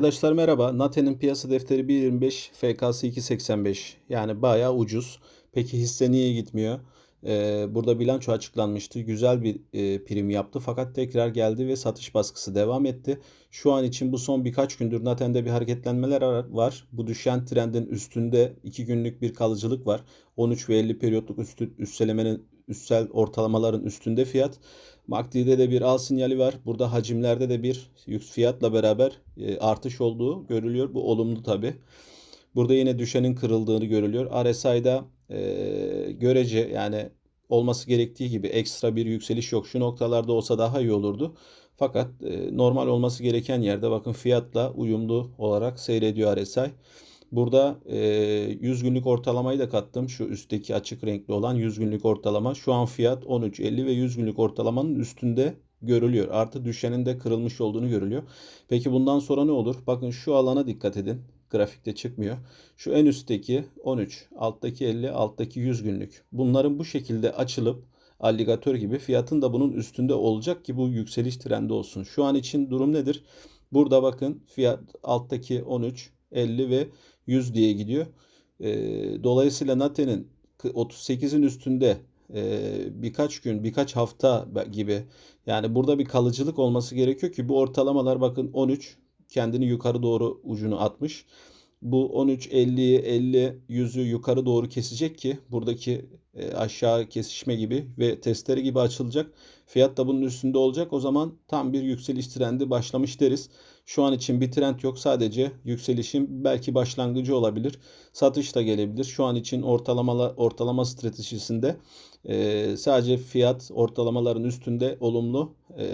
Arkadaşlar merhaba. Nate'nin piyasa defteri 1.25, FK'sı 2.85. Yani bayağı ucuz. Peki hisse niye gitmiyor? Ee, burada bilanço açıklanmıştı. Güzel bir e, prim yaptı fakat tekrar geldi ve satış baskısı devam etti. Şu an için bu son birkaç gündür Naten'de bir hareketlenmeler var. Bu düşen trendin üstünde 2 günlük bir kalıcılık var. 13 ve 50 periyotluk üstü, üstelemenin üstsel ortalamaların üstünde fiyat. MACD'de de bir al sinyali var. Burada hacimlerde de bir fiyatla beraber e, artış olduğu görülüyor. Bu olumlu tabi. Burada yine düşenin kırıldığını görülüyor. RSI'da e, görece yani olması gerektiği gibi ekstra bir yükseliş yok. Şu noktalarda olsa daha iyi olurdu. Fakat e, normal olması gereken yerde bakın fiyatla uyumlu olarak seyrediyor RSI. Burada e, 100 günlük ortalamayı da kattım. Şu üstteki açık renkli olan 100 günlük ortalama. Şu an fiyat 13.50 ve 100 günlük ortalamanın üstünde görülüyor. Artı düşenin de kırılmış olduğunu görülüyor. Peki bundan sonra ne olur? Bakın şu alana dikkat edin. Grafikte çıkmıyor. Şu en üstteki 13, alttaki 50, alttaki 100 günlük. Bunların bu şekilde açılıp alligatör gibi fiyatın da bunun üstünde olacak ki bu yükseliş trendi olsun. Şu an için durum nedir? Burada bakın fiyat alttaki 13, 50 ve 100 diye gidiyor. Dolayısıyla Nate'nin 38'in üstünde birkaç gün, birkaç hafta gibi yani burada bir kalıcılık olması gerekiyor ki bu ortalamalar bakın 13 kendini yukarı doğru ucunu atmış. Bu 13 50'yi 50 100'ü yukarı doğru kesecek ki buradaki aşağı kesişme gibi ve testere gibi açılacak. Fiyat da bunun üstünde olacak. O zaman tam bir yükseliş trendi başlamış deriz. Şu an için bir trend yok. Sadece yükselişin belki başlangıcı olabilir. Satış da gelebilir. Şu an için ortalama ortalama stratejisinde e, sadece fiyat ortalamaların üstünde olumlu e,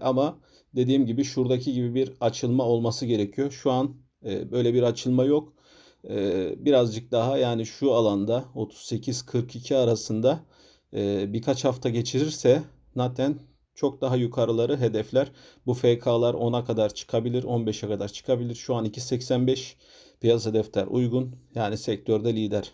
ama dediğim gibi şuradaki gibi bir açılma olması gerekiyor. Şu an e, böyle bir açılma yok. E, birazcık daha yani şu alanda 38-42 arasında e, birkaç hafta geçirirse zaten çok daha yukarıları hedefler. Bu FK'lar 10'a kadar çıkabilir, 15'e kadar çıkabilir. Şu an 2.85 piyasa defter uygun. Yani sektörde lider.